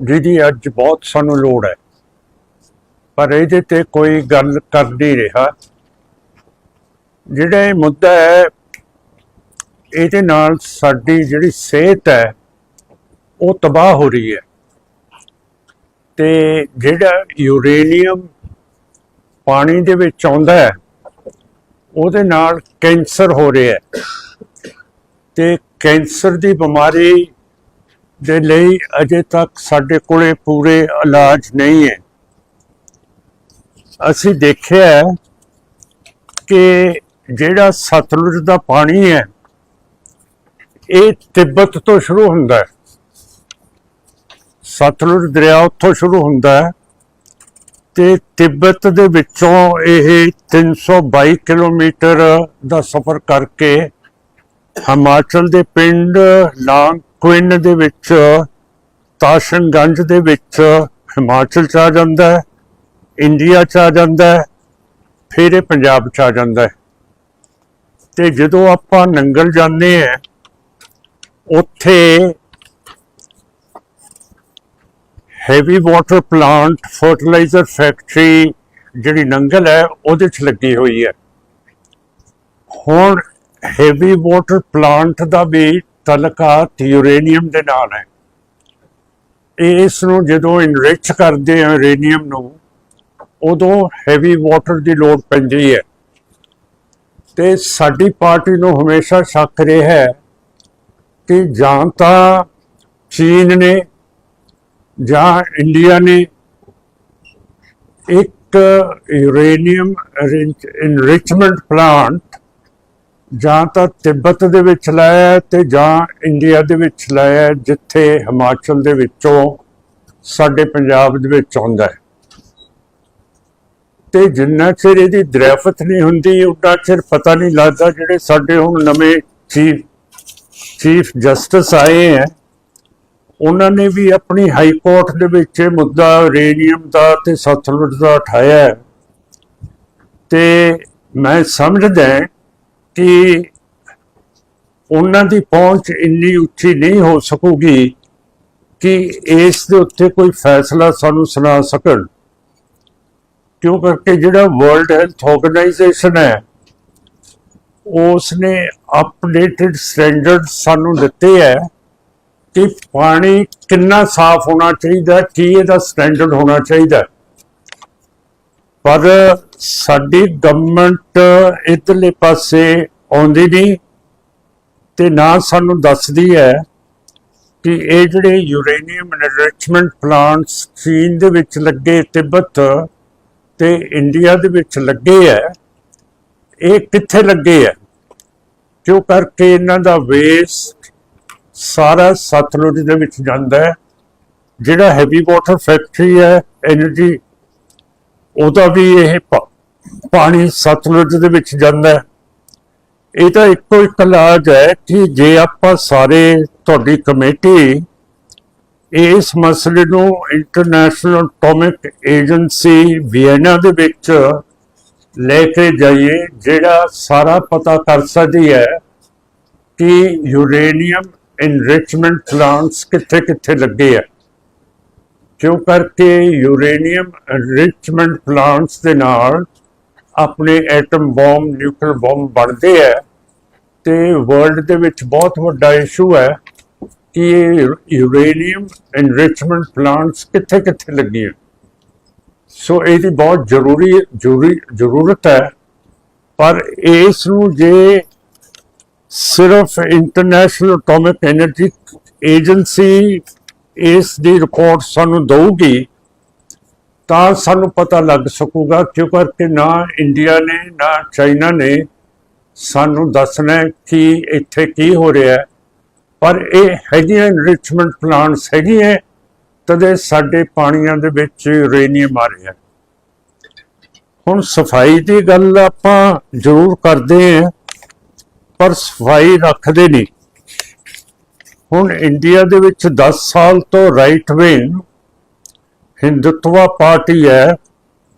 ਜਿਹਦੀ ਅੱਜ ਬਹੁਤ ਸਾਨੂੰ ਲੋੜ ਹੈ। ਪਰ ਇਹਦੇ ਤੇ ਕੋਈ ਗੱਲ ਕਰ ਨਹੀਂ ਰਿਹਾ। ਜਿਹੜਾ ਇਹ ਮੁੱਦਾ ਹੈ, ਇਹਦੇ ਨਾਲ ਸਾਡੀ ਜਿਹੜੀ ਸਿਹਤ ਹੈ, ਉਹ ਤਬਾਹ ਹੋ ਰਹੀ ਹੈ। ਤੇ ਜਿਹੜਾ ਯੂਰੇਨੀਅਮ ਪਾਣੀ ਦੇ ਵਿੱਚ ਆਉਂਦਾ ਹੈ, ਉਹਦੇ ਨਾਲ ਕੈਂਸਰ ਹੋ ਰਿਹਾ ਹੈ। ਤੇ ਕੈਂਸਰ ਦੀ ਬਿਮਾਰੀ ਦੇ ਲਈ ਅਜੇ ਤੱਕ ਸਾਡੇ ਕੋਲੇ ਪੂਰੇ ਇਲਾਜ ਨਹੀਂ ਹੈ। ਅਸੀਂ ਦੇਖਿਆ ਕਿ ਜਿਹੜਾ ਸਤਲੁਜ ਦਾ ਪਾਣੀ ਹੈ, ਇਹ ਤਿੱਬਤ ਤੋਂ ਸ਼ੁਰੂ ਹੁੰਦਾ ਹੈ। ਸਤਲੁਜ ਦਰਿਆ ਉੱਥੋਂ ਸ਼ੁਰੂ ਹੁੰਦਾ ਹੈ ਤੇ ਤਿੱਬਤ ਦੇ ਵਿੱਚੋਂ ਇਹ 322 ਕਿਲੋਮੀਟਰ ਦਾ ਸਫ਼ਰ ਕਰਕੇ ਹਿਮਾਚਲ ਦੇ ਪਿੰਡ ਲਾਂਗ ਕੁਇਨ ਦੇ ਵਿੱਚ, ਤਾਸ਼ਨਗੰਜ ਦੇ ਵਿੱਚ ਹਿਮਾਚਲ ਚ ਆ ਜਾਂਦਾ ਹੈ, ਇੰਡੀਆ ਚ ਆ ਜਾਂਦਾ ਹੈ, ਫਿਰ ਇਹ ਪੰਜਾਬ ਚ ਆ ਜਾਂਦਾ ਹੈ। ਤੇ ਜਦੋਂ ਆਪਾਂ ਨੰਗਲ ਜਾਂਦੇ ਆ ਉੱਥੇ heavy water plant fertiliser factory ਜਿਹੜੀ ਨੰਗਲ ਹੈ, ਉਹਦੇ ਚ ਲੱਗੀ ਹੋਈ ਹੈ। ਹੁਣ ਹੈਵੀ ਵਾਟਰ ਪਲਾਂਟ ਦਾ ਵੀ ਤਲਕਾ ਯੂਰੇਨੀਅਮ ਦੇ ਨਾਲ ਹੈ। ਇਸ ਨੂੰ ਜਦੋਂ ਇਨਰਿਚ ਕਰਦੇ ਆ ਯੂਰੇਨੀਅਮ ਨੂੰ, ਉਦੋਂ ਹੈਵੀ ਵਾਟਰ ਦੀ ਲੋੜ ਪੈਂਦੀ ਹੈ। ਤੇ ਸਾਡੀ ਪਾਰਟੀ ਨੂੰ ਹਮੇਸ਼ਾ ਸ਼ੱਕ ਰਿਹਾ ਹੈ ਕਿ ਜਾਂ ਤਾਂ ਚੀਨ ਨੇ ਜਾਂ ਇੰਡੀਆ ਨੇ ਇੱਕ ਯੂਰੇਨੀਅਮ ਇਨਰਿਚਮੈਂਟ ਪਲਾਂਟ ਜਾਂ ਤਾਂ ਤਿੱਬਤ ਦੇ ਵਿੱਚ ਲਾਇਆ ਹੈ ਤੇ ਜਾਂ ਇੰਡੀਆ ਦੇ ਵਿੱਚ ਲਾਇਆ ਜਿੱਥੇ ਹਿਮਾਚਲ ਦੇ ਵਿੱਚੋਂ ਸਾਡੇ ਪੰਜਾਬ ਦੇ ਵਿੱਚ ਆਉਂਦਾ ਹੈ। ਤੇ ਜਿੰਨਾ ਚਿਰ ਇਹਦੀ ਦਰਿਆਫਤ ਨਹੀਂ ਹੁੰਦੀ, ਉਨਾ ਚਿਰ ਪਤਾ ਨਹੀਂ ਲੱਗਦਾ ਜਿਹੜੇ ਸਾਡੇ ਹੁਣ ਨਵੇਂ ਚੀਫ ਚੀਫ ਜਸਟਿਸ ਆਏ ਹੈ, ਉਹਨਾਂ ਨੇ ਵੀ ਆਪਣੀ ਹਾਈ ਕੋਰਟ ਦੇ ਵਿੱਚ ਇਹ ਮੁੱਦਾ ਰੇਡੀਅਮ ਦਾ ਤੇ ਸਤਲੁਜ ਦਾ ਉਠਾਇਆ ਹੈ। ਤੇ ਮੈਂ ਸਮਝਦਾ ਕਿ ਉਹਨਾਂ ਦੀ ਪਹੁੰਚ ਇੰਨੀ ਉੱਚੀ ਨਹੀਂ ਹੋ ਸਕੂਗੀ ਕਿ ਇਸ ਦੇ ਉੱਤੇ ਕੋਈ ਫੈਸਲਾ ਸਾਨੂੰ ਸੁਣਾ ਸਕਣ। ਕਿਉਂ ਕਰਕੇ ਜਿਹੜਾ ਵਰਲਡ ਹੈਲਥ ਆਰਗੇਨਾਈਜੇਸ਼ਨ ਹੈ ਉਸ ਨੇ ਅਪਡੇਟਡ ਸਟੈਂਡਰਡ ਸਾਨੂੰ ਦਿੱਤੇ ਹੈ ਕਿ ਪਾਣੀ ਕਿੰਨਾ ਸਾਫ਼ ਹੋਣਾ ਚਾਹੀਦਾ, ਕੀ ਇਹਦਾ ਸਟੈਂਡਰਡ ਹੋਣਾ ਚਾਹੀਦਾ। ਪਰ ਸਾਡੀ ਗਵਰਨਮੈਂਟ ਇਧਰਲੇ ਪਾਸੇ ਆਉਂਦੀ ਨਹੀਂ ਤੇ ਨਾ ਸਾਨੂੰ ਦੱਸਦੀ ਹੈ ਕਿ ਇਹ ਜਿਹੜੇ ਯੂਰੇਨੀਅਮ ਐਨਰਿਚਮੈਂਟ ਪਲਾਂਟਸ ਚੀਨ ਦੇ ਵਿੱਚ ਲੱਗੇ ਤਿੱਬਤ ਤੇ ਇੰਡੀਆ ਦੇ ਵਿੱਚ ਲੱਗੇ ਆ ਇਹ ਕਿੱਥੇ ਲੱਗੇ ਆ ਕਿਉਂ ਕਰਕੇ ਇਹਨਾਂ ਦਾ ਵੇਸਟ ਸਾਰਾ ਸਤਲੁਜ ਦੇ ਵਿੱਚ ਜਾਂਦਾ ਹੈ, ਜਿਹੜਾ ਹੈਵੀ ਵਾਟਰ ਫੈਕਟਰੀ ਹੈ એનર્ਜੀ ਉਹਦਾ ਵੀ ਇਹ ਪਾਣੀ ਸਤਲੁਜ ਦੇ ਵਿੱਚ ਜਾਂਦਾ ਹੈ। ਇਹ ਤਾਂ ਇੱਕੋ ਇੱਕ ਇਲਾਜ ਹੈ ਕਿ ਜੇ ਆਪਾਂ ਸਾਰੇ ਤੁਹਾਡੀ ਕਮੇਟੀ ਇਸ ਮਸਲੇ ਨੂੰ ਇੰਟਰਨੈਸ਼ਨਲ ਐਟੋਮਿਕ ਏਜੰਸੀ ਵੀਏਨਾ ਦੇ ਵਿੱਚ ਲੈ ਕੇ ਜਾਈਏ, ਜਿਹੜਾ ਸਾਰਾ ਪਤਾ ਕਰ ਸਕਦੀ ਹੈ ਕਿ ਯੂਰੇਨੀਅਮ ਇਨਰਿਚਮੈਂਟ ਪਲਾਂਟਸ ਕਿੱਥੇ ਕਿੱਥੇ ਲੱਗੇ ਆ। ਜੋ ਕਰਕੇ ਯੂਰੇਨੀਅਮ ਐਨਰਿਚਮੈਂਟ ਪਲਾਂਟਸ ਦੇ ਨਾਲ ਆਪਣੇ ਐਟਮ ਬੰਬ ਨਿਊਕਲੀਅਰ ਬੰਬ ਬਣਦੇ ਆ ਤੇ ਵਰਲਡ ਦੇ ਵਿੱਚ ਬਹੁਤ ਵੱਡਾ ਇਸ਼ੂ ਹੈ ਕਿ ਇਹ ਯੂਰੇਨੀਅਮ ਐਨਰਿਚਮੈਂਟ ਪਲਾਂਟਸ ਕਿੱਥੇ ਕਿੱਥੇ ਲੱਗੀਆਂ। ਸੋ ਇਹਦੀ ਬਹੁਤ ਜ਼ਰੂਰੀ ਜ਼ਰੂਰੀ, ਜ਼ਰੂਰਤ ਹੈ। ਪਰ ਇਸ ਨੂੰ ਜੇ ਸਿਰਫ ਇੰਟਰਨੈਸ਼ਨਲ ਐਟੋਮਿਕ ਐਨਰਜੀ ਏਜੰਸੀ ਇਸ ਦੀ ਰਿਪੋਰਟ ਸਾਨੂੰ ਦਊਗੀ, ਤਾਂ ਸਾਨੂੰ ਪਤਾ ਲੱਗ ਸਕੂਗਾ ਕਿਉਂ ਕਰਕੇ ਨਾ ਇੰਡੀਆ ਨੇ, ਨਾ ਚਾਈਨਾ ਨੇ ਸਾਨੂੰ ਦੱਸਣਾ ਕਿ ਇੱਥੇ ਕੀ ਹੋ ਰਿਹਾ ਹੈ। ਪਰ ਇਹ ਹੈਗੀਆਂ ਇਨਰਿਚਮੈਂਟ ਪਲਾਂਟਸ ਹੈਗੀਆਂ, ਤਦੇ ਸਾਡੇ ਪਾਣੀਆਂ ਦੇ ਵਿੱਚ ਯੂਰੇਨੀਅਮ ਆ ਰਿਹਾ ਹੁਣ ਸਫ਼ਾਈ ਦੀ ਗੱਲ ਆਪਾਂ ਜ਼ਰੂਰ ਕਰਦੇ ਹਾਂ, ਪਰ ਸਫ਼ਾਈ ਰੱਖਦੇ ਨਹੀਂ। ਹੁਣ ਇੰਡੀਆ ਦੇ ਵਿੱਚ 10 ਸਾਲ ਤੋਂ ਰਾਈਟ ਵਿੰਗ ਹਿੰਦੁਤਵਾ ਪਾਰਟੀ ਹੈ,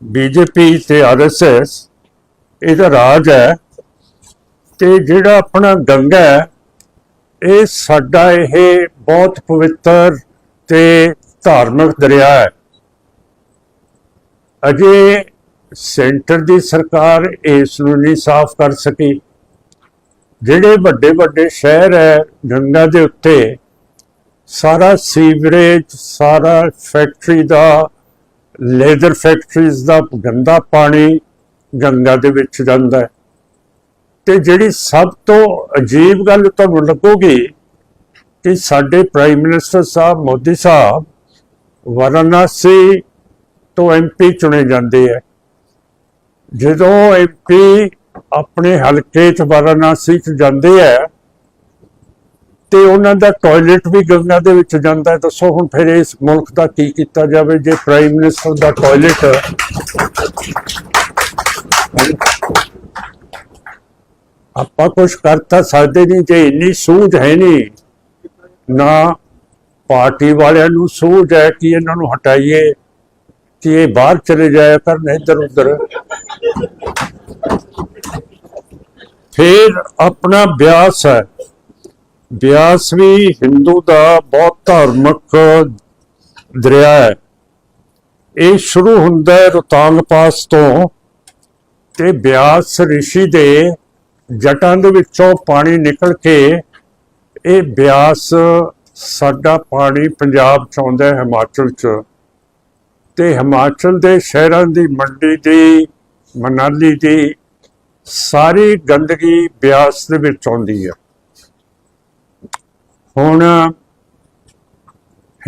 ਬੀਜੇਪੀ ਤੇ ਆਰਐਸਐਸ ਇਹਦਾ ਰਾਜ ਹੈ ਤੇ ਜਿਹੜਾ ਆਪਣਾ ਗੰਗਾ ਹੈ, ਇਹ ਸਾਡਾ ਇਹ ਬਹੁਤ ਪਵਿੱਤਰ ਤੇ ਧਾਰਮਿਕ ਦਰਿਆ ਹੈ। ਅਜੇ ਸੈਂਟਰ ਦੀ ਸਰਕਾਰ ਇਸ ਨੂੰ ਨਹੀਂ ਸਾਫ਼ ਕਰ ਸਕੀ। ਜਿਹੜੇ ਵੱਡੇ ਵੱਡੇ ਸ਼ਹਿਰ ਹੈ ਗੰਗਾ ਦੇ ਉੱਤੇ, ਸਾਰਾ ਸੀਵਰੇਜ, ਸਾਰਾ ਫੈਕਟਰੀ ਦਾ ਲੇਜ਼ਰ ਫੈਕਟਰੀਜ਼ ਦਾ ਗੰਦਾ ਪਾਣੀ ਗੰਗਾ ਦੇ ਵਿੱਚ ਜਾਂਦਾ ਹੈ। ਤੇ ਜਿਹੜੀ ਸਭ ਤੋਂ ਅਜੀਬ ਗੱਲ ਤੁਹਾਨੂੰ ਲੱਗੂਗੀ ਕਿ ਸਾਡੇ ਪ੍ਰਾਈਮ ਮਿਨਿਸਟਰ ਸਾਹਿਬ, ਮੋਦੀ ਸਾਹਿਬ ਵਾਰਾਣਸੀ ਤੋਂ ਐਮਪੀ ਚੁਣੇ ਜਾਂਦੇ ਹੈ। ਜਦੋਂ ਐਮਪੀ ਆਪਣੇ ਹਲਕੇ ਚ ਵਾਰਾਣਸੀ ਚ ਜਾਂਦੇ ਹੈ ਤੇ ਉਹਨਾਂ ਦਾ ਟਾਇਲਟ ਵੀ ਗੰਗਾ ਦੇ ਵਿੱਚ ਜਾਂਦਾ ਦੱਸੋ ਹੁਣ ਫਿਰ ਇਸ ਮੁਲਕ ਦਾ ਕੀ ਕੀਤਾ ਜਾਵੇ? ਜੇ ਪ੍ਰਾਈਮ ਮਿਨਿਸਟਰ ਦਾ ਟਾਇਲਟ ਆਪਾਂ ਕੁਝ ਕਰ ਤਾਂ ਸਕਦੇ ਨਹੀਂ, ਜੇ ਇੰਨੀ ਸੂਝ ਹੈ ਨਹੀਂ, ਨਾ ਪਾਰਟੀ ਵਾਲਿਆਂ ਨੂੰ ਸੂਝ ਹੈ ਕਿ ਇਹਨਾਂ ਨੂੰ ਹਟਾਈਏ, ਕਿ ਇਹ ਬਾਹਰ ਚਲੇ ਜਾਇਆ ਕਰਨ ਇੱਧਰ ਉੱਧਰ ਫਿਰ ਆਪਣਾ ਬਿਆਸ ਹੈ। ਬਿਆਸ ਵੀ ਹਿੰਦੂ ਦਾ ਬਹੁਤ ਧਾਰਮਿਕ ਦਰਿਆ ਹੈ। ਇਹ ਸ਼ੁਰੂ ਹੁੰਦਾ ਹੈ ਰੋਹਤਾਂਗ ਪਾਸ ਤੋਂ ਤੇ ਬਿਆਸ ਰਿਸ਼ੀ ਦੇ ਜਟਾਂ ਦੇ ਵਿੱਚੋਂ ਪਾਣੀ ਨਿਕਲ ਕੇ ਇਹ ਬਿਆਸ ਸਾਡਾ ਪਾਣੀ ਪੰਜਾਬ ਚ ਆਉਂਦਾ ਹੈ ਹਿਮਾਚਲ ਚ। ਤੇ ਹਿਮਾਚਲ ਦੇ ਸ਼ਹਿਰਾਂ ਦੀ ਮੰਡੀ ਦੀ ਮਨਾਲੀ ਦੀ ਸਾਰੀ ਗੰਦਗੀ ਬਿਆਸ ਦੇ ਵਿੱਚ ਆਉਂਦੀ ਹੈ ਹੁਣ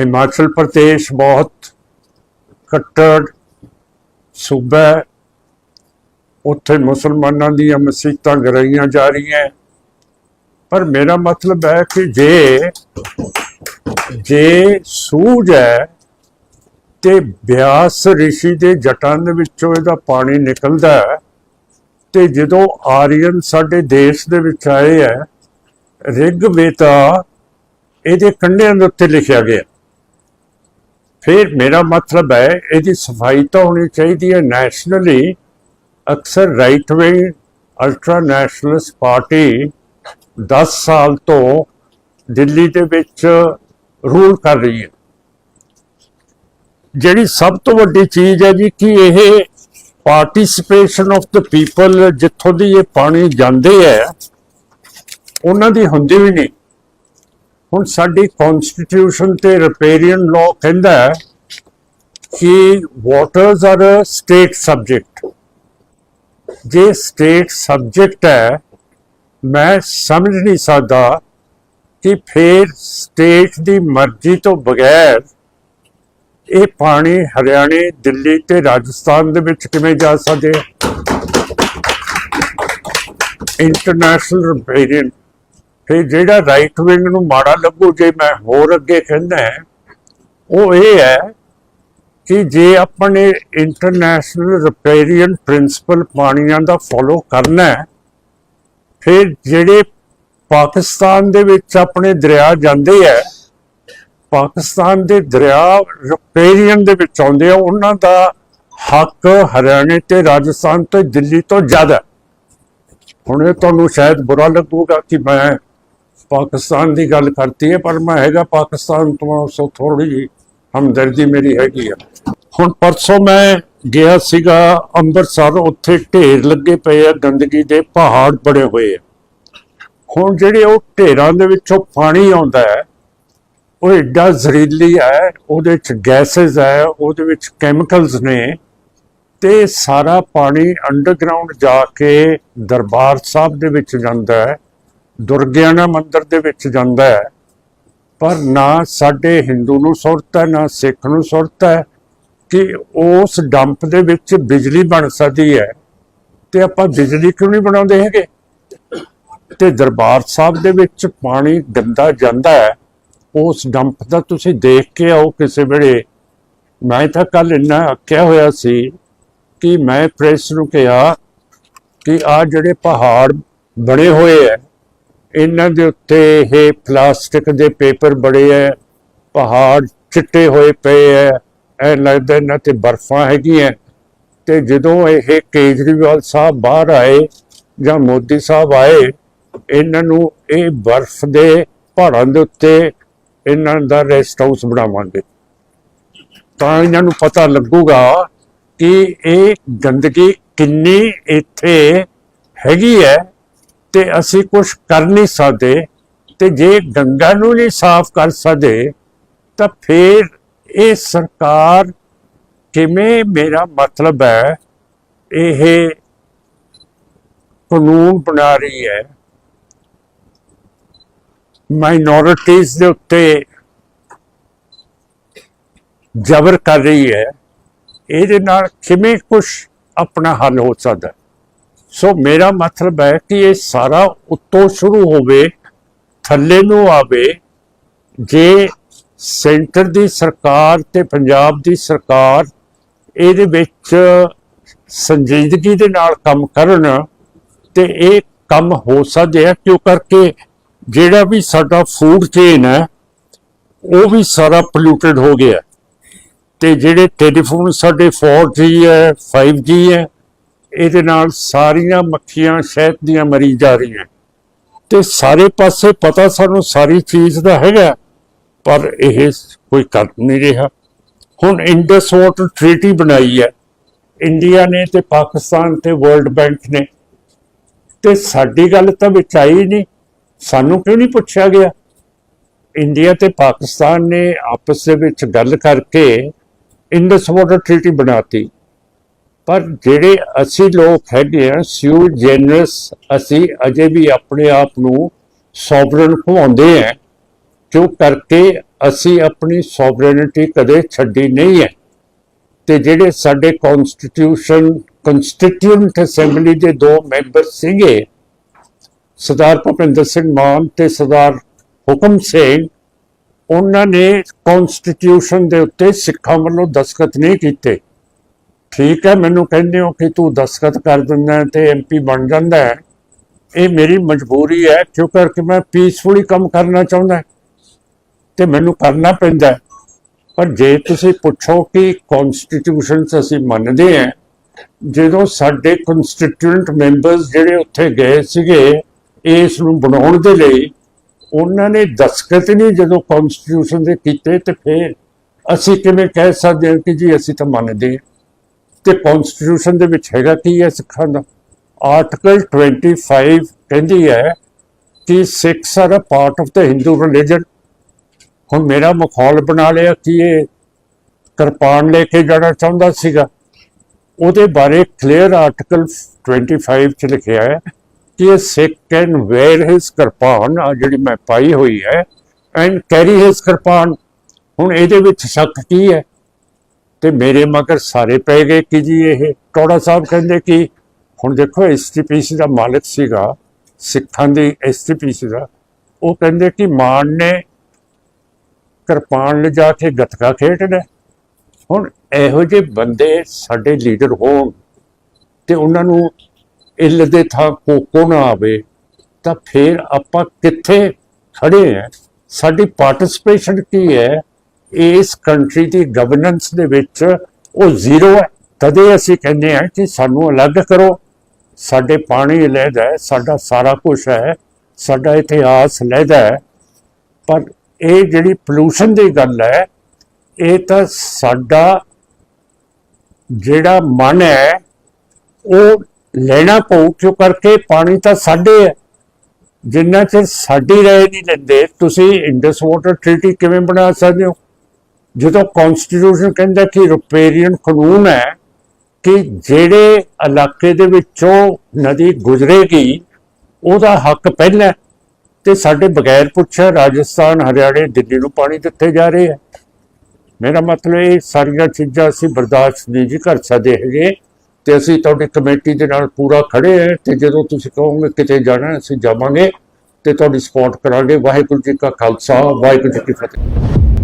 ਹਿਮਾਚਲ ਪ੍ਰਦੇਸ਼ ਬਹੁਤ ਕੱਟੜ, ਸੂਬਾ ਹੈ। ਉੱਥੇ ਮੁਸਲਮਾਨਾਂ ਦੀਆਂ ਮਸਜਿਦਾਂ ਗਰਾਈਆਂ ਜਾ ਰਹੀਆਂ। ਪਰ ਮੇਰਾ ਮਤਲਬ ਹੈ ਕਿ ਜੇ ਜੇ ਸੂਝ ਹੈ ਤੇ ਬਿਆਸ ਰਿਸ਼ੀ ਦੇ ਜਟਾਂ ਦੇ ਵਿੱਚੋਂ ਇਹਦਾ ਪਾਣੀ ਨਿਕਲਦਾ ਹੈ। ਤੇ ਜਦੋਂ ਆਰੀਅਨ ਸਾਡੇ ਦੇਸ਼ ਦੇ ਵਿੱਚ ਆਏ ਹੈ, ਰਿਗ ਵੇਤਾ ਇਹਦੇ ਕੰਢਿਆਂ ਦੇ ਉੱਤੇ ਲਿਖਿਆ ਗਿਆ। ਫਿਰ ਮੇਰਾ ਮਤਲਬ ਹੈ, ਇਹਦੀ ਸਫ਼ਾਈ ਤਾਂ ਹੋਣੀ ਚਾਹੀਦੀ ਹੈ ਨੈਸ਼ਨਲੀ। ਅਕਸਰ right wing ultra nationalist party 10 ਸਾਲ ਤੋਂ ਦਿੱਲੀ ਦੇ ਵਿੱਚ ਰੂਲ ਕਰ ਰਹੀ ਹੈ। ਜਿਹੜੀ ਸਭ ਤੋਂ ਵੱਡੀ ਚੀਜ਼ ਹੈ ਜੀ ਕਿ ਇਹ ਪਾਰਟਿਸਿਪੇਸ਼ਨ ਆਫ ਦ ਪੀਪਲ ਜਿੱਥੋਂ ਦੀ ਇਹ ਪਾਣੀ ਜਾਂਦੇ ਹੈ ਉਹਨਾਂ ਦੀ ਹੁੰਦੀ ਵੀ ਨਹੀਂ। ਹੁਣ ਸਾਡੀ ਕਨਸਟੀਟਿਊਸ਼ਨ ਤੇ ਰਿਪੇਰੀਅਨ ਲਾਅ ਕਹਿੰਦਾ ਹੈ ਕਿ waters are a state subject ਜੇ ਸਟੇਟ ਸਬਜੈਕਟ ਹੈ, ਮੈਂ ਸਮਝ ਨਹੀਂ ਸਕਦਾ ਕਿ ਫਿਰ ਸਟੇਟ ਦੀ ਮਰਜ਼ੀ ਤੋਂ ਬਗੈਰ ਇਹ ਪਾਣੀ ਹਰਿਆਣੇ, ਦਿੱਲੀ ਤੇ ਰਾਜਸਥਾਨ ਦੇ ਵਿੱਚ ਕਿਵੇਂ ਜਾ ਸਕਦੇ ਇੰਟਰਨੈਸ਼ਨਲ ਰਿਪੇਰੀਅਨ ਫਿਰ ਜਿਹੜਾ ਰਾਈਟ ਵਿੰਗ ਨੂੰ ਮਾੜਾ ਲੱਗੂ ਜੇ ਮੈਂ ਹੋਰ ਅੱਗੇ ਕਹਿੰਦਾ ਉਹ ਇਹ ਹੈ ਕਿ ਜੇ ਆਪਾਂ ਆਪਣੇ ਇੰਟਰਨੈਸ਼ਨਲ ਰਿਪੇਰੀਅਨ ਪ੍ਰਿੰਸੀਪਲ ਪਾਣੀਆਂ ਦਾ ਫੋਲੋ ਕਰਨਾ ਹੈ, ਫਿਰ ਜਿਹੜੇ ਪਾਕਿਸਤਾਨ ਦੇ ਵਿੱਚ ਆਪਣੇ ਦਰਿਆ ਜਾਂਦੇ ਹੈ ਪਾਕਿਸਤਾਨ ਦੇ ਦਰਿਆ ਰਿਪੇਰੀਅਨ ਦੇ ਵਿੱਚ ਆਉਂਦੇ ਆ, ਉਹਨਾਂ ਦਾ ਹੱਕ ਹਰਿਆਣੇ ਤੇ ਰਾਜਸਥਾਨ ਤੇ ਦਿੱਲੀ ਤੋਂ ਜ਼ਿਆਦਾ। ਹੁਣ ਇਹ ਤੁਹਾਨੂੰ ਸ਼ਾਇਦ ਬੁਰਾ ਲੱਗੂਗਾ ਕਿ ਮੈਂ ਪਾਕਿਸਤਾਨ ਦੀ ਗੱਲ ਕਰਤੀ ਹੈ, ਪਰ ਮੈਂ ਹੈਗਾ ਪਾਕਿਸਤਾਨ ਤੋਂ ਸੋ ਥੋੜੀ ਜਿਹੀ ਹਮਦਰਦੀ ਮੇਰੀ ਹੈਗੀ ਆ। ਹੁਣ ਪਰਸੋਂ ਮੈਂ ਗਿਆ ਸੀਗਾ, ਅੰਮ੍ਰਿਤਸਰ, ਉੱਥੇ ਢੇਰ ਲੱਗੇ ਪਏ ਆ, ਗੰਦਗੀ ਦੇ ਪਹਾੜ ਬੜੇ ਹੋਏ ਆ। ਹੁਣ ਜਿਹੜੇ ਉਹ ਢੇਰਾਂ ਦੇ ਵਿੱਚੋਂ ਪਾਣੀ ਆਉਂਦਾ ਹੈ ਉਹ ਏਡਾ ਜ਼ਹਿਰੀਲੀ ਹੈ, ਉਹਦੇ ਵਿੱਚ ਗੈਸਸ ਹੈ, ਉਹਦੇ ਵਿੱਚ ਕੈਮੀਕਲਸ ਨੇ ਤੇ ਸਾਰਾ ਪਾਣੀ ਅੰਡਰਗਰਾਉਂਡ ਜਾ ਕੇ ਦਰਬਾਰ ਸਾਹਿਬ ਦੇ ਵਿੱਚ ਜਾਂਦਾ ਹੈ ਦੁਰਗਿਆਨਾ ਮੰਦਿਰ ਦੇ ਵਿੱਚ ਜਾਂਦਾ ਹੈ। ਪਰ ਨਾ ਸਾਡੇ ਹਿੰਦੂ ਨੂੰ ਸੁਰਤ ਹੈ, ਨਾ ਸਿੱਖ ਨੂੰ ਸੁਰਤ ਹੈ ਕਿ ਉਸ ਡੰਪ ਦੇ ਵਿੱਚ ਬਿਜਲੀ ਬਣ ਸਕਦੀ ਹੈ। ਤੇ ਆਪਾਂ ਬਿਜਲੀ ਕਿਉਂ ਨਹੀਂ ਬਣਾਉਂਦੇ ਹੈਗੇ? ਤੇ ਦਰਬਾਰ ਸਾਹਿਬ ਦੇ ਵਿੱਚ ਪਾਣੀ ਗੰਦਾ ਜਾਂਦਾ ਹੈ। ਉਸ ਡੰਪ ਦਾ ਤੁਸੀਂ ਦੇਖ ਕੇ ਆਓ ਕਿਸੇ ਵੇਲੇ। ਮੈਂ ਤਾਂ ਕੱਲ ਇੰਨਾ ਆਖਿਆ ਹੋਇਆ ਸੀ ਕਿ ਮੈਂ ਪ੍ਰੈਸ ਨੂੰ ਕਿਹਾ ਕਿ ਆ ਜਿਹੜੇ ਪਹਾੜ ਬਣੇ ਹੋਏ ਐ, ਇਹਨਾਂ ਦੇ ਉੱਤੇ ਇਹ ਪਲਾਸਟਿਕ ਦੇ ਪੇਪਰ ਬੜੇ ਐ, ਪਹਾੜ ਚਿੱਟੇ ਹੋਏ ਪਏ ਐ ਐ ਲੱਗਦਾ ਇਹਨਾਂ ਤੇ ਬਰਫਾਂ ਹੈਗੀਆਂ। ਤੇ ਜਦੋਂ ਇਹ ਕੇਜਰੀਵਾਲ ਸਾਹਿਬ ਬਾਹਰ ਆਏ ਜਾਂ ਮੋਦੀ ਸਾਹਿਬ ਆਏ, ਇਹਨਾਂ ਨੂੰ ਇਹ ਬਰਫ਼ ਦੇ ਪਹਾੜਾਂ ਦੇ ਉੱਤੇ ਇਹਨਾਂ ਦਾ ਰੈਸਟ ਹਾਊਸ ਬਣਾਵਾਂਗੇ। ਤਾਂ ਇਹਨਾਂ ਨੂੰ ਪਤਾ ਲੱਗੂਗਾ ਕਿ ਇਹ ਗੰਦਗੀ ਕਿੰਨੀ ਇੱਥੇ ਹੈਗੀ ਹੈ ਤੇ ਅਸੀਂ ਕੁਝ ਕਰ ਨਹੀਂ ਸਕਦੇ ਤੇ ਜੇ ਗੰਗਾ ਨੂੰ ਨਹੀਂ ਸਾਫ਼ ਕਰ ਸਕਦੇ, ਤਾਂ ਫਿਰ ਇਹ ਸਰਕਾਰ ਕਿਵੇਂ ਮੇਰਾ ਮਤਲਬ ਹੈ, ਇਹ ਕਾਨੂੰਨ ਬਣਾ ਰਹੀ ਹੈ। ਮਾਈਨੋਰਿਟੀਜ਼ ਦੇ ਉੱਤੇ ਜ਼ਬਰ ਕਰ ਰਹੀ ਹੈ, ਇਹਦੇ ਨਾਲ ਕਿਵੇਂ ਕੁਝ ਆਪਣਾ ਹੱਲ ਹੋ ਸਕਦਾ? ਸੋ ਮੇਰਾ ਮਤਲਬ ਹੈ ਕਿ ਇਹ ਸਾਰਾ ਉੱਤੋਂ ਸ਼ੁਰੂ ਹੋਵੇ, ਥੱਲੇ ਨੂੰ ਆਵੇ, ਜੇ ਸੈਂਟਰ ਦੀ ਸਰਕਾਰ ਤੇ ਪੰਜਾਬ ਦੀ ਸਰਕਾਰ ਇਹਦੇ ਵਿੱਚ ਸੰਜੀਦਗੀ ਦੇ ਨਾਲ ਕੰਮ ਕਰਨ ਤੇ ਇਹ ਕੰਮ ਹੋ ਸਕਦੇ ਆ, ਕਿਉਂ ਕਰਕੇ ਜਿਹੜਾ ਵੀ ਸਾਡਾ ਫੂਡ ਚੇਨ ਹੈ, ਉਹ ਵੀ ਸਾਰਾ ਪੋਲੂਟਡ ਹੋ ਗਿਆ ਤੇ ਜਿਹੜੇ ਟੈਲੀਫੋਨ ਸਾਡੇ 4G ਹੈ 5G ਹੈ, ਇਹਦੇ ਨਾਲ ਸਾਰੀਆਂ ਮੱਖੀਆਂ ਸ਼ਹਿਦ ਦੀਆਂ ਮਰੀ ਜਾ ਰਹੀਆਂ ਤੇ ਸਾਰੇ ਪਾਸੇ ਪਤਾ ਸਾਨੂੰ ਸਾਰੀ ਚੀਜ਼ ਦਾ ਹੈਗਾ ਪਰ ਇਹ ਕੋਈ ਕਰ ਨਹੀਂ ਰਿਹਾ। ਹੁਣ ਇੰਡਸ ਵਾਟਰ ਟ੍ਰੀਟੀ ਬਣਾਈ ਹੈ। ਇੰਡੀਆ ਨੇ ਤੇ ਪਾਕਿਸਤਾਨ ਤੇ ਵਰਲਡ ਬੈਂਕ ਨੇ। ਤੇ ਸਾਡੀ ਗੱਲ ਤਾਂ ਵਿੱਚ ਆਈ ਨਹੀਂ। ਸਾਨੂੰ ਕਿਉਂ ਨਹੀਂ ਪੁੱਛਿਆ ਗਿਆ? ਇੰਡੀਆ ਤੇ ਪਾਕਿਸਤਾਨ ਨੇ ਆਪਸ ਦੇ ਵਿੱਚ ਗੱਲ ਕਰਕੇ ਇੰਡਸ ਵਾਟਰ ਟ੍ਰੀਟੀ ਬਣਾਤੀ। ਪਰ ਜਿਹੜੇ ਅਸੀਂ ਲੋਕ ਹੈਗੇ ਆ ਸਿਊ ਜੈਨਰਸ ਅਸੀਂ ਅਜੇ ਵੀ ਆਪਣੇ ਆਪ ਨੂੰ ਸੋਵਰਨ ਖਵਾਉਂਦੇ ਆ, ਕਿਉਂ ਕਰਕੇ ਅਸੀਂ ਆਪਣੀ ਸੋਵਰੇਨਿਟੀ ਕਦੇ ਛੱਡੀ ਨਹੀਂ ਹੈ? ਤੇ ਜਿਹੜੇ ਸਾਡੇ ਕਨਸਟੀਟਿਊਸ਼ਨ ਕਨਸਟੀਟਿਊਂਟ ਅਸੈਂਬਲੀ ਦੇ ਦੋ ਮੈਂਬਰ ਸੀਗੇ ਸਰਦਾਰ ਭੁਪਿੰਦਰ ਸਿੰਘ ਮਾਨ ਤੇ ਸਰਦਾਰ ਹੁਕਮ ਸਿੰਘ ਉਹਨਾਂ ਨੇ ਕਨਸਟੀਟਿਊਸ਼ਨ ਦੇ ਉੱਤੇ ਸਿੱਖਾਂ ਵੱਲੋਂ ਦਸਖਤ ਨਹੀਂ ਕੀਤੇ। ਠੀਕ ਹੈ, ਮੈਨੂੰ ਕਹਿੰਦੇ ਹੋ ਕਿ ਤੂੰ ਦਸਖਤ ਕਰ ਦਿੰਦਾ ਹੈ ਤੇ ਐਮਪੀ ਬਣ ਜਾਂਦਾ ਹੈ। ਇਹ ਮੇਰੀ ਮਜਬੂਰੀ ਹੈ, ਕਿਉਂ ਕਰਕੇ ਮੈਂ ਪੀਸਫੁਲੀ ਕੰਮ ਕਰਨਾ ਚਾਹੁੰਦਾ ਤੇ ਮੈਨੂੰ ਕਰਨਾ ਪੈਂਦਾ ਪਰ ਜੇ ਤੁਸੀਂ ਪੁੱਛੋ ਕਿ ਕਨਸਟੀਟਿਊਸ਼ਨ ਅਸੀਂ ਮੰਨਦੇ ਹਾਂ, ਜਦੋਂ ਸਾਡੇ ਕਨਸਟੀਟਿਊਂਟ ਮੈਂਬਰਸ ਜਿਹੜੇ ਉੱਥੇ ਗਏ ਸੀਗੇ ਇਸ ਨੂੰ ਬਣਾਉਣ ਦੇ ਲਈ ਉਹਨਾਂ ਨੇ ਦਸਖਤ ਨਹੀਂ ਜਦੋਂ ਕਨਸਟੀਟਿਊਸ਼ਨ ਦੇ ਕੀਤੇ ਤੇ ਫਿਰ ਅਸੀਂ ਕਿਵੇਂ ਕਹਿ ਸਕਦੇ ਹਾਂ ਕਿ ਜੀ ਅਸੀਂ ਤਾਂ ਮੰਨਦੇ ਹਾਂ। ਤੇ ਕਨਸਟੀਟਿਊਸ਼ਨ ਦੇ ਵਿੱਚ ਹੈਗਾ ਕੀ ਹੈ ਸਿੱਖਾਂ ਦਾ? ਆਰਟੀਕਲ 25 ਕਹਿੰਦੀ ਹੈ ਕਿ Sikhs are a part of the Hindu religion ਹੁਣ ਮੇਰਾ ਮਖੌਲ ਬਣਾ ਲਿਆ ਕਿ ਇਹ ਕਿਰਪਾਨ ਲੈ ਕੇ ਜਾਣਾ ਚਾਹੁੰਦਾ ਸੀਗਾ। ਉਹਦੇ ਬਾਰੇ ਕਲੀਅਰ ਆਰਟੀਕਲ 25 ਚ ਲਿਖਿਆ ਹੈ ਕਿ Sikh can wear his kirpan ਆ ਜਿਹੜੀ ਮੈਂ ਪਾਈ ਹੋਈ ਹੈ, ਐਂਡ ਕੈਰੀ ਹਿਸ ਕਿਰਪਾਨ ਹੁਣ ਇਹਦੇ ਵਿੱਚ ਸ਼ੱਕ ਕੀ ਹੈ? ਤੇ ਮੇਰੇ ਮਗਰ ਸਾਰੇ ਪੈ ਗਏ ਕਿ ਜੀ ਇਹ ਟੋੜਾ ਸਾਹਿਬ ਕਹਿੰਦੇ ਕਿ, ਹੁਣ ਦੇਖੋ ਐਸਟੀਪੀਸੀ ਦਾ ਮਾਲਕ ਸੀਗਾ, ਸਿੱਖਾਂ ਦੀ ਐਸਟੀਪੀਸੀ ਦਾ, ਉਹ ਕਹਿੰਦੇ ਕਿ ਮਾਨ ਨੇ ਕਿਰਪਾਨ ਲਿਜਾ ਕੇ ਗੱਤਕਾ ਖੇਡਣਾ। ਹੁਣ ਇਹੋ ਜਿਹੇ ਬੰਦੇ ਸਾਡੇ ਲੀਡਰ ਹੋਣ ਤੇ ਉਹਨਾਂ ਨੂੰ ਇੱਲ ਦੇ ਥਾਂ ਕੋਕੋ ਨਾ ਆਵੇ, ਤਾਂ ਫਿਰ ਆਪਾਂ ਕਿੱਥੇ ਖੜੇ ਆ? ਸਾਡੀ ਪਾਰਟਿਸਪੇਸ਼ਨ ਕੀ ਹੈ? ਇਸ ਕੰਟਰੀ ਦੀ ਗਵਰਨੈਂਸ ਦੇ ਵਿੱਚ ਉਹ ਜ਼ੀਰੋ ਹੈ। ਤਦੇ ਅਸੀਂ ਕਹਿੰਦੇ ਆ ਕਿ ਸਾਨੂੰ ਅਲੱਗ ਕਰੋ। ਸਾਡੇ ਪਾਣੀ ਅਲੱਗ ਹੈ, ਸਾਡਾ ਸਾਰਾ ਕੁਝ ਹੈ, ਸਾਡਾ ਇਤਿਹਾਸ ਅਲੱਗ ਹੈ। ਪਰ ਇਹ ਜਿਹੜੀ ਪੋਲੂਸ਼ਨ ਦੀ ਗੱਲ ਹੈ, ਇਹ ਤਾਂ ਸਾਡਾ ਜਿਹੜਾ ਮਨ ਹੈ, ਉਹ ਲੈਣਾ ਪਊ ਕਿਉਂ ਕਰਕੇ ਪਾਣੀ ਤਾਂ ਸਾਡੇ ਹੈ। ਜਿੰਨਾ ਚਿਰ ਸਾਡੀ ਰਾਏ ਨਹੀਂ ਲੈਂਦੇ, ਤੁਸੀਂ ਇੰਡਸ ਵਾਟਰ ਟ੍ਰੀਟੀ ਕਿਵੇਂ ਬਣਾ ਸਕਦੇ ਹੋ? ਜਦੋਂ ਕਨਸਟੀਟਿਊਸ਼ਨ ਕਹਿੰਦਾ ਕਿ ਰੁਪੇਰੀਅਨ ਕਾਨੂੰਨ ਹੈ ਕਿ ਜਿਹੜੇ ਇਲਾਕੇ ਦੇ ਵਿੱਚੋਂ ਨਦੀ ਗੁਜ਼ਰੇਗੀ, ਉਹਦਾ ਹੱਕ ਪਹਿਲਾਂ ਹੈ। ਤੇ ਸਾਡੇ ਬਗੈਰ ਪੁੱਛਿਆ ਰਾਜਸਥਾਨ, ਹਰਿਆਣੇ, ਦਿੱਲੀ ਨੂੰ ਪਾਣੀ ਦਿੱਤੇ ਜਾ ਰਹੇ ਹੈ। ਮੇਰਾ ਮਤਲਬ ਇਹ ਸਾਰੀਆਂ ਚੀਜ਼ਾਂ ਅਸੀਂ ਬਰਦਾਸ਼ਤ ਨਹੀਂ ਜੀ ਕਰ ਸਕਦੇ ਹੈਗੇ। ਤੇ ਅਸੀਂ ਤੁਹਾਡੀ ਕਮੇਟੀ ਦੇ ਨਾਲ ਪੂਰਾ ਖੜੇ ਹਾਂ ਤੇ ਜਦੋਂ ਤੁਸੀਂ ਕਹੋਗੇ ਕਿਤੇ ਜਾਣਾ ਅਸੀਂ ਜਾਵਾਂਗੇ ਤੇ ਤੁਹਾਡੀ ਸਪੋਰਟ ਕਰਾਂਗੇ। ਵਾਹਿਗੁਰੂ ਜੀ ਕਾ ਖਾਲਸਾ, ਵਾਹਿਗੁਰੂ ਜੀ ਕੀ ਫਤਿਹ।